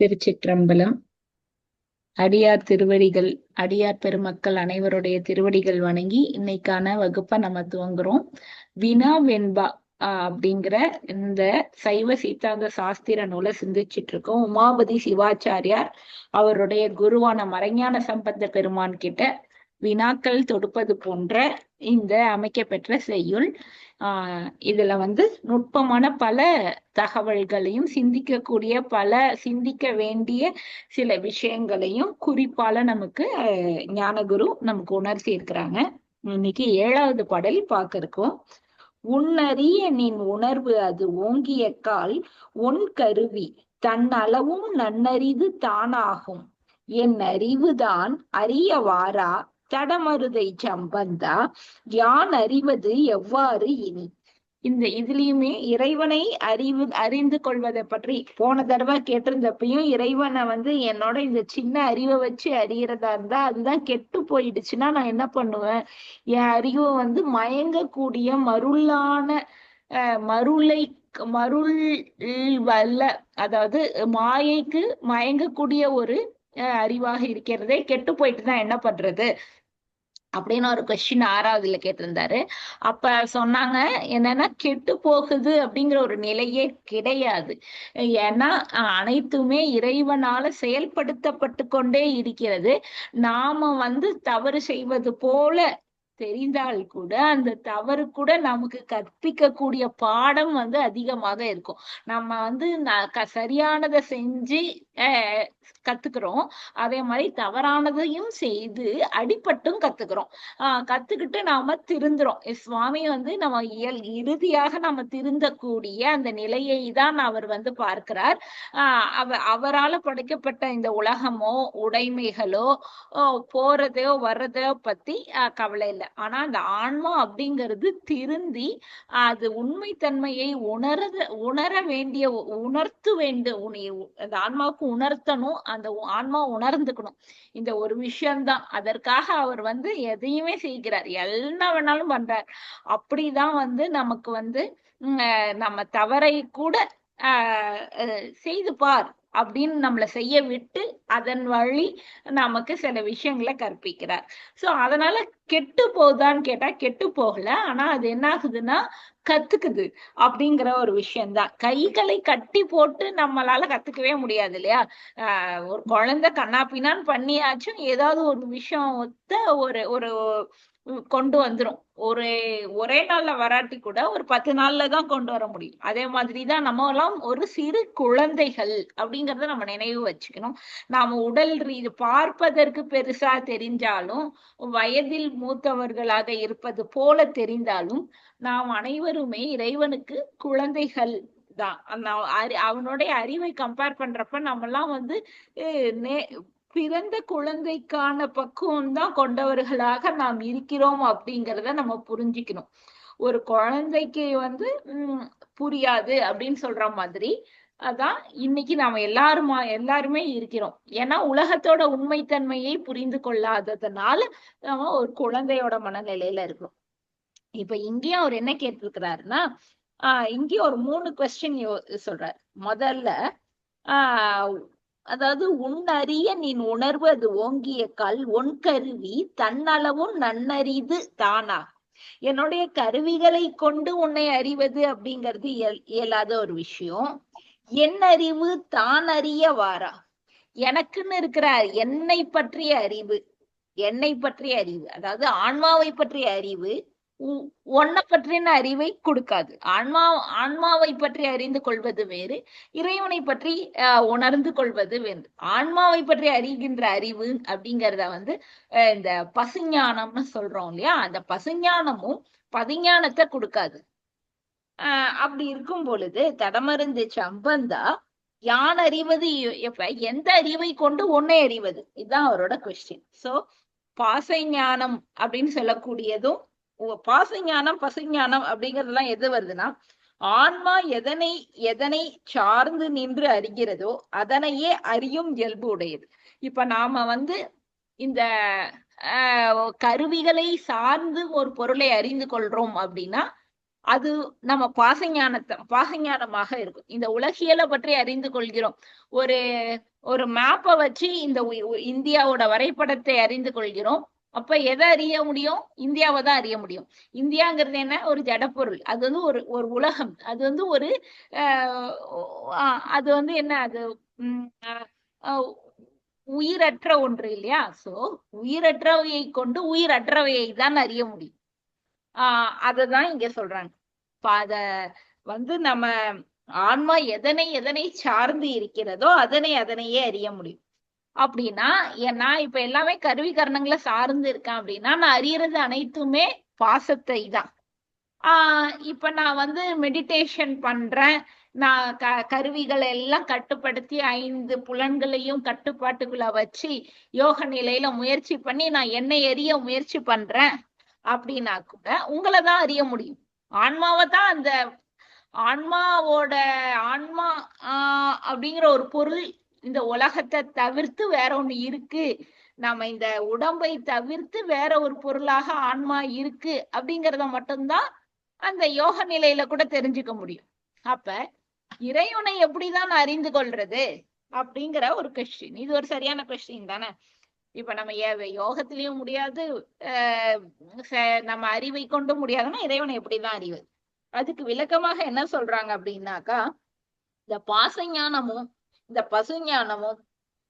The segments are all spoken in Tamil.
திருச்சிற்றம்பலம். அடியார் திருவடிகள் அடியார் பெருமக்கள் அனைவருடைய திருவடிகள் வணங்கி இன்னைக்கான வகுப்பை நம்ம துவங்குறோம். வினா வெண்பா அப்படிங்கிற இந்த சைவ சீத்தாந்த சாஸ்திர நூலை சிந்திச்சிட்டு இருக்கோம். உமாபதி சிவாச்சாரியார் அவருடைய குருவான மறைஞான சம்பந்த பெருமான் கிட்ட வினாக்கள் தொடுப்பது போன்ற இந்த அமைக்கப்பெற்ற செய்யுள். ஆஹ் இதுல வந்து நுட்பமான பல தகவல்களையும் சிந்திக்கக்கூடிய பல சிந்திக்க வேண்டிய சில விஷயங்களையும் குறிப்பால நமக்கு ஞானகுரு நமக்கு உணர்த்தி இருக்கிறாங்க இன்னைக்கு ஏழாவது பாடல் பார்க்க இருக்கோம் உன்னறிய நின் உணர்வு அது ஓங்கிய கால் உன் கருவி தன் அளவும் நன்னறிது தானாகும். என் அறிவுதான் அறியவாரா தடமருதை சம்பந்தா யான் அறிவது எவ்வாறு இனி? இந்த இதுலயுமே இறைவனை அறிவு அறிந்து கொள்வதை பற்றி போன தடவை கேட்டிருந்தப்பையும் இறைவனை வந்து என்னோட இந்த சின்ன அறிவை வச்சு அறியறதா இருந்தா அதுதான் கெட்டு போயிடுச்சுன்னா நான் என்ன பண்ணுவேன்? என் அறிவை வந்து மயங்கக்கூடிய மருளான அஹ், மருளை மருள் வல்ல அதாவது மாயைக்கு மயங்கக்கூடிய ஒரு அஹ், அறிவாக இருக்கிறதே கெட்டு போயிட்டு தான் என்ன பண்றது? அப்படின்னு ஒரு கொஸ்டின் ஆறாவதுல கேட்டிருந்தாரு. அப்ப சொன்னாங்க என்னன்னா கெட்டு போகுது அப்படிங்கிற ஒரு நிலையே கிடையாது. ஏன்னா அனைத்துமே இறைவனால செயல்படுத்தப்பட்டு கொண்டே இருக்கிறது. நாம வந்து தவறு செய்வது போல தெரிந்தால் கூட அந்த தவறு கூட நமக்கு கற்பிக்கக்கூடிய பாடம் வந்து அதிகமாக இருக்கும். நம்ம வந்து க- சரியானதை செஞ்சு அஹ், கத்துக்கிறோம். அதே மாதிரி தவறானதையும் செய்து அடிபட்டும் கத்துக்கிறோம். ஆஹ் கத்துக்கிட்டு நாம திருந்துறோம். சுவாமி வந்து நம்ம இயல் இறுதியாக நம்ம திருந்தக்கூடிய அந்த நிலையை தான் அவர் வந்து பார்க்கிறார். ஆஹ் அவ அவரால படைக்கப்பட்ட இந்த உலகமோ உடைமைகளோ ஓ, போறதையோ வர்றதையோ பத்தி ஆஹ் கவலை இல்லை. ஆனா அந்த ஆன்மா அப்படிங்கிறது திருந்தி அது உண்மைத்தன்மையை உணர உணர வேண்டிய உணர்த்து வேண்டும் அந்த ஆன்மாவுக்கு உணர்த்தணும் அந்த ஆன்மா உணர்ந்துக்கணும். இந்த ஒரு விஷயம்தான். அதற்காக அவர் வந்து எதையுமே செய்கிறார். என்ன வேணாலும் பண்றார். அப்படிதான் வந்து நமக்கு வந்து உம், நம்ம தவறை கூட ஆஹ் அஹ், செய்து பார் அப்படின்னு நம்மளை செய்ய விட்டு அதன் வழி நமக்கு சில விஷயங்களை கற்பிக்கிறார். சோ அதனால கெட்டு போகுதான்னு கேட்டா கெட்டு போகல. ஆனா அது என்ன ஆகுதுன்னா கத்துக்குது அப்படிங்கிற ஒரு விஷயம்தான். கைகளை கட்டி போட்டு நம்மளால கத்துக்கவே முடியாது இல்லையா? ஆஹ் ஒரு குழந்தை கண்ணாப்பினான்னு பண்ணியாச்சும் ஏதாவது ஒரு விஷயம் ஒத்த ஒரு ஒரு கொண்டு வந்துரும். ஒரு ஒரே நாள்ல வராட்டி கூட ஒரு பத்து நாள்ல தான் கொண்டு வர முடியும். அதே மாதிரிதான் நம்ம எல்லாம் ஒரு சிறு குழந்தைகள் அப்படிங்கறத நம்ம நினைவு வச்சுக்கணும். நாம உடல் ரீதி பார்ப்பதற்கு பெருசா தெரிஞ்சாலும் வயதில் மூத்தவர்களாக இருப்பது போல தெரிந்தாலும் நாம் அனைவருமே இறைவனுக்கு குழந்தைகள் தான். அந்த அறி- அவனுடைய அறிவை கம்பேர் பண்றப்ப நம்ம எல்லாம் வந்து நே- பிறந்த குழந்தைக்கான பக்குவம் தான் கொண்டவர்களாக நாம் இருக்கிறோம் அப்படிங்கிறத நம்ம புரிஞ்சுக்கணும். ஒரு குழந்தைக்கு வந்து உம் புரியாது அப்படின்னு சொல்ற மாதிரி அதான் இன்னைக்கு நாம எல்லாருமா எல்லாருமே இருக்கிறோம். ஏன்னா உலகத்தோட உண்மைத்தன்மையை புரிந்து கொள்ளாததுனால நம்ம ஒரு குழந்தையோட மனநிலையில இருக்கிறோம். இப்ப இங்கேயும் அவர் என்ன கேட்டிருக்கிறாருன்னா ஆஹ் இங்கேயும் ஒரு மூணு கொஸ்டின் சொல்றாரு. முதல்ல ஆஹ் அதாவது உன்னறிய நின் உணர்வு அது ஓங்கிய கல் உன் கருவி தன்னளவும் நன்னறிது தானா. என்னுடைய கருவிகளை கொண்டு உன்னை அறிவது அப்படிங்கிறது இயல் இயலாத ஒரு விஷயம். என் அறிவு தான் அறிய வாரா. எனக்குன்னு இருக்கிற என்னை பற்றிய அறிவு என்னை பற்றிய அறிவு அதாவது ஆன்மாவை பற்றிய அறிவு உ- பற்றின அறிவை கொடுக்காது. ஆன்மா ஆன்மாவை பற்றி அறிந்து கொள்வது வேறு இறைவனை பற்றி உணர்ந்து கொள்வது வேறு. ஆன்மாவை பற்றி அறிகின்ற அறிவு அப்படிங்கிறத வந்து இந்த பசுஞானம்னு சொல்றோம் இல்லையா? அந்த பசுஞானமும் பதிஞானத்தை கொடுக்காது. ஆஹ் அப்படி இருக்கும் பொழுது தடமருந்து சம்பந்தா யான் அறிவது எப்ப? எந்த அறிவை கொண்டு உன்னை அறிவது? இதுதான் அவரோட கொஸ்டின் சோ பாசை ஞானம் அப்படின்னு சொல்லக்கூடியதும் பாசஞானம் பசுஞானம் அப்படிங்கறதெல்லாம் எது வருதுன்னா ஆன்மா எதனை எதனை சார்ந்து நின்று அறிகிறதோ அதனையே அறியும் இயல்பு உடையது. இப்ப நாம வந்து இந்த ஆஹ் கருவிகளை சார்ந்து ஒரு பொருளை அறிந்து கொள்றோம் அப்படின்னா அது நம்ம பாசஞானத்தை பாசஞானமாக இருக்கும். இந்த உலகியலை பற்றி அறிந்து கொள்கிறோம். ஒரு ஒரு மேப்பை வச்சு இந்த இந்தியாவோட வரைபடத்தை அறிந்து கொள்கிறோம். அப்ப எதை அறிய முடியும்? இந்தியாவை தான் அறிய முடியும். இந்தியாங்கிறது என்ன? ஒரு ஜடப்பொருள். அது வந்து ஒரு ஒரு உலகம். அது வந்து ஒரு அது வந்து என்ன? அது உயிரற்ற ஒன்று இல்லையா? சோ உயிரற்றவையை கொண்டு உயிரற்றவையை தான் அறிய முடியும். ஆஹ் அததான் இங்க சொல்றாங்க. அத வந்து நம்ம ஆன்மா எதனை எதனை சார்ந்து இருக்கிறதோ அதனை அதனையே அறிய முடியும். அப்படின்னா நான் இப்ப எல்லாமே கருவி கரணங்களை சார்ந்து இருக்கேன் அப்படின்னா நான் அறியறது அனைத்துமே பாசத்தை தான். ஆஹ் இப்ப நான் வந்து மெடிடேஷன் பண்றேன். நான் க கருவிகளை எல்லாம் கட்டுப்படுத்தி ஐந்து புலன்களையும் கட்டுப்பாட்டுக்குள்ள வச்சு யோக நிலையில முயற்சி பண்ணி நான் என்னை எரிய முயற்சி பண்றேன் அப்படின்னா கூட உங்களை தான் அறிய முடியும். ஆன்மாவை தான் அந்த ஆன்மாவோட ஆன்மா ஆஹ் அப்படிங்கிற ஒரு பொருள் இந்த உலகத்தை தவிர்த்து வேற ஒண்ணு இருக்கு. நாம இந்த உடம்பை தவிர்த்து வேற ஒரு பொருளாக ஆன்மா இருக்கு அப்படிங்கிறத மட்டும்தான் அந்த யோக நிலையில கூட தெரிஞ்சுக்க முடியும். அப்ப இறைவனை எப்படிதான் அறிந்து கொள்றது அப்படிங்கிற ஒரு கொஸ்டின் இது ஒரு சரியான கொஸ்டின் தானே? இப்ப நம்ம யோகத்திலயும் முடியாது நம்ம அறிவை கொண்டும் முடியாதுன்னா இறைவனை எப்படிதான் அறிவது? அதுக்கு விளக்கமாக என்ன சொல்றாங்க அப்படின்னாக்கா இந்த பாசஞானமும் இந்த பசு ஞானமும்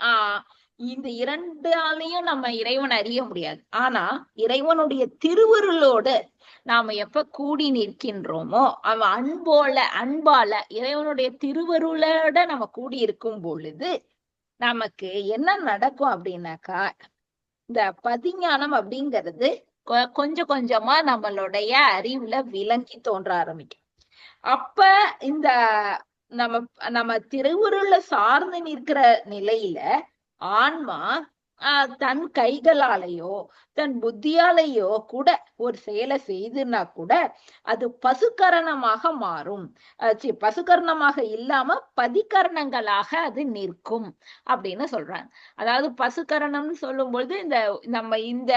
ஆஹ் இந்த இரண்டாலையும் நம்ம இறைவன் அறிய முடியாது. ஆனா இறைவனுடைய திருவருளோடு நாம எப்ப கூடி நிற்கின்றோமோ அவன் அன்போல அன்பால இறைவனுடைய திருவருளோட நம்ம கூடி இருக்கும் பொழுது நமக்கு என்ன நடக்கும் அப்படின்னாக்கா இந்த பதிஞானம் அப்படிங்கிறது கொஞ்சம் கொஞ்சமா நம்மளுடைய அறிவுல விளங்கி தோன்ற ஆரம்பிக்கும். அப்ப இந்த நம்ம நம்ம திருவுருள சார்ந்து நிற்கிற நிலையில ஆன்மா ஆஹ் தன் கைகளாலேயோ தன் புத்தியாலேயோ கூட ஒரு செயலை செய்துன்னா கூட அது பசுக்கரணமாக மாறும். பசுக்கரணமாக இல்லாம பதிகரணங்களாக அது நிற்கும் அப்படின்னு சொல்றாங்க. அதாவது பசுக்கரணம்னு சொல்லும் பொழுது இந்த நம்ம இந்த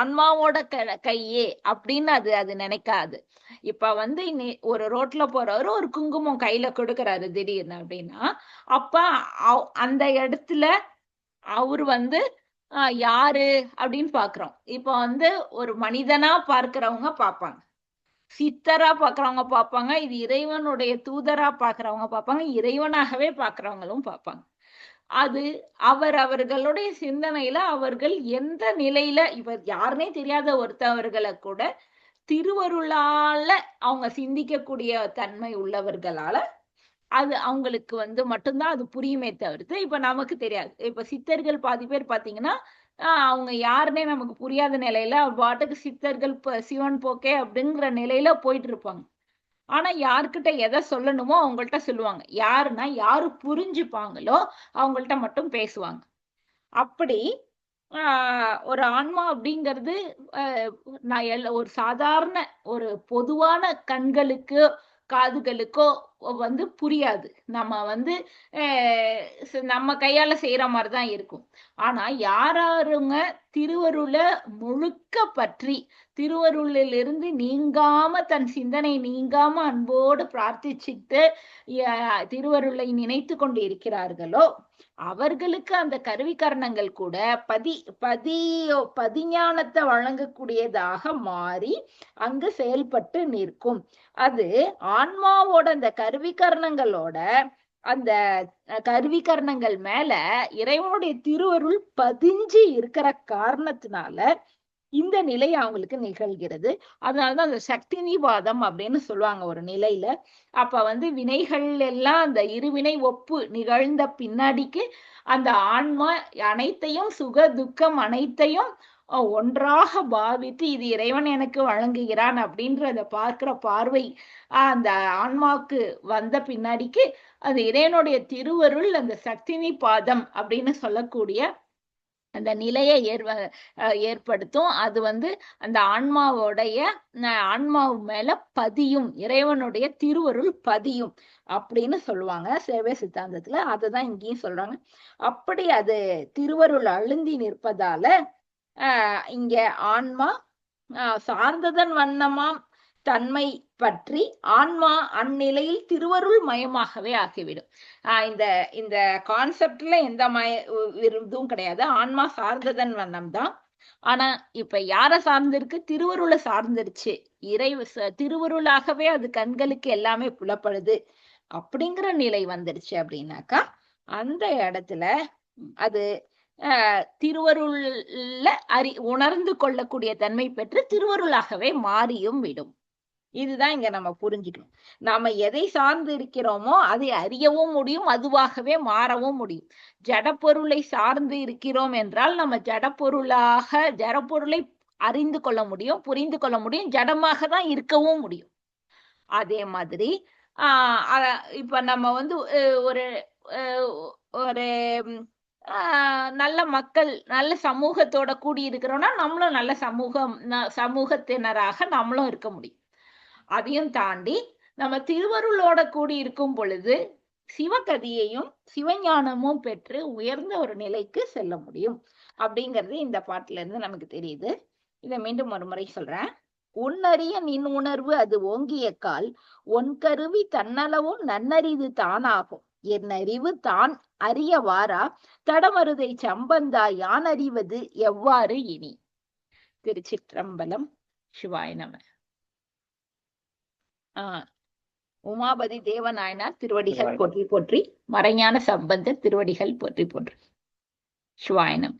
ஆன்மாவோட கையே அப்படின்னு அது அது நினைக்காது. இப்ப வந்து ஒரு ரோட்ல போறவரு ஒரு குங்குமம் கையில கொடுக்கறாரு திடீர்னு அப்படின்னா அப்ப அந்த இடத்துல அவர் வந்து யாரு அப்படின்னு பாக்குறோம். இப்ப வந்து ஒரு மனிதனா பார்க்கிறவங்க பார்ப்பாங்க. சித்தரா பாக்குறவங்க பார்ப்பாங்க. இது இறைவனுடைய தூதரா பாக்குறவங்க பார்ப்பாங்க. இறைவனாகவே பாக்குறவங்களும் பார்ப்பாங்க. அது அவர் அவர்களுடைய சிந்தனையில அவர்கள் எந்த நிலையில இவர் யாருனே தெரியாத ஒருத்தவர்களை கூட திருவருளால அவங்க சிந்திக்கக்கூடிய தன்மை உள்ளவர்களால அது அவங்களுக்கு வந்து மட்டும்தான் அது புரியுமே தவிர்த்து இப்ப நமக்கு தெரியாது. இப்ப சித்தர்கள் பாதி பேர் பாத்தீங்கன்னா அவங்க யாருன்னே நமக்கு புரியாத நிலையில பாட்டுக்கு சித்தர்கள் சிவன் போக்கே அப்படிங்கிற நிலையில போயிட்டு இருப்பாங்க ஆனா யாருக்கிட்ட எதை சொல்லணுமோ அவங்கள்ட்ட சொல்லுவாங்க. யாருன்னா யாரு புரிஞ்சுப்பாங்களோ அவங்கள்ட்ட மட்டும் பேசுவாங்க. அப்படி ஒரு ஆன்மா அப்படிங்கிறது நான் எல்ல ஒரு சாதாரண ஒரு பொதுவான கண்களுக்கு காதுகளுக்கோ வந்து புரியாது. நம்ம வந்து நம்ம கையால செய்யற மாதிரிதான் இருக்கும். ஆனா யாராருங்க திருவருள முழுக்க பற்றி திருவருளிலிருந்து நீங்காம தன் சிந்தனை நீங்காம அன்போடு பிரார்த்திச்சுட்டு திருவருளை நினைத்து கொண்டு இருக்கிறார்களோ அவர்களுக்கு அந்த கருவிகரணங்கள் கூட பதி பதியோ பதிஞானத்தை வழங்கக்கூடியதாக மாறி அங்கு செயல்பட்டு நிற்கும். அது ஆன்மாவோட அந்த கருவிகரணங்களோட அந்த கருவிகரணங்கள் மேல இறைவனுடைய திருவருள் பதிஞ்சு இருக்கிற காரணத்தினால இந்த நிலை அவங்களுக்கு நிகழ்கிறது. அதனாலதான் அந்த சக்தி நிவாதம் அப்படின்னு சொல்லுவாங்க ஒரு நிலையில. அப்ப வந்து வினைகள் எல்லாம் அந்த இருவினை ஒப்பு நிகழ்ந்த பின்னாடிக்கு அந்த ஆன்மா அனைத்தையும் சுக துக்கம் அனைத்தையும் ஒன்றாக பாவித்து இது இறைவன் எனக்கு வழங்குகிறான் அப்படின்றத பார்க்கிற பார்வை அந்த ஆன்மாவுக்கு வந்த பின்னாடிக்கு அது இறைவனுடைய திருவருள் அந்த சக்தினி பாதம் அப்படின்னு சொல்லக்கூடிய அந்த நிலையை ஏற்ப ஏற்படுத்தும். அது வந்து அந்த ஆன்மாவோடைய ஆன்மாவு மேல பதியும் இறைவனுடைய திருவருள் பதியும் அப்படின்னு சொல்லுவாங்க. சேவை சித்தாந்தத்துல அதுதான் இங்கேயும் சொல்றாங்க. அப்படி அது திருவருள் அழுந்தி நிற்பதால ஆஹ் இங்க ஆன்மா ஆஹ் சார்ந்ததன் வண்ணமாம் தன்மை பற்றி ஆன்மா அந்நிலையில் திருவருள் மயமாகவே ஆகிவிடும். ஆஹ் இந்த இந்த கான்செப்ட்ல எந்த மய இதுவும் கிடையாது. ஆன்மா சார்ந்ததன் வண்ணம் தான் ஆனா இப்ப யார சார்ந்திருக்கு? திருவருளை சார்ந்துருச்சு. இறை ச- திருவருளாகவே அது கண்களுக்கு எல்லாமே புலப்படுது அப்படிங்கிற நிலை வந்துருச்சு அப்படின்னாக்கா அந்த இடத்துல அது திருவருள்ல அறி உணர்ந்து கொள்ளக்கூடிய தன்மை பெற்று திருவருளாகவே மாறியும் விடும். இதுதான் இங்க நம்ம புரிஞ்சுக்கணும். நாம எதை சார்ந்து இருக்கிறோமோ அதை அறியவும் முடியும் அதுவாகவே மாறவும் முடியும். ஜடப்பொருளை சார்ந்து இருக்கிறோம் என்றால் நம்ம ஜடப்பொருளாக ஜடப்பொருளை அறிந்து கொள்ள முடியும் புரிந்து கொள்ள முடியும் ஜடமாக தான் இருக்கவும் முடியும். அதே மாதிரி ஆஹ் இப்ப நம்ம வந்து ஒரு அஹ், ஒரு நல்ல மக்கள் நல்ல சமூகத்தோட கூடி இருக்கிறோம்னா நம்மளும் நல்ல சமூகம் ந- சமூகத்தினராக நம்மளும் இருக்க முடியும். அதையும் தாண்டி நம்ம திருவருளோட கூடி இருக்கும் பொழுது சிவகதியையும் சிவஞானமும் பெற்று உயர்ந்த ஒரு நிலைக்கு செல்ல முடியும். அப்படிங்கிறது இந்த பாட்டுல இருந்து நமக்கு தெரியுது. இதை மீண்டும் ஒரு முறை சொல்றேன். உன்னறிய நின் உணர்வு அது ஓங்கிய கால் ஒன் கருவி தன்னளவும் நன்னறிது தானாகும். என் அறிவு தான் அறிய வாரா தடமருதை சம்பந்தா யான் அறிவது எவ்வாறு இனி? திருச்சிற்றம்பலம் சிவாய நம. ஆஹ் உமாபதி தேவநாயனார் திருவடிகள். போற்றி போற்றி மறைஞான சம்பந்தர் திருவடிகள் போற்றி போற்றி. சிவாய நம.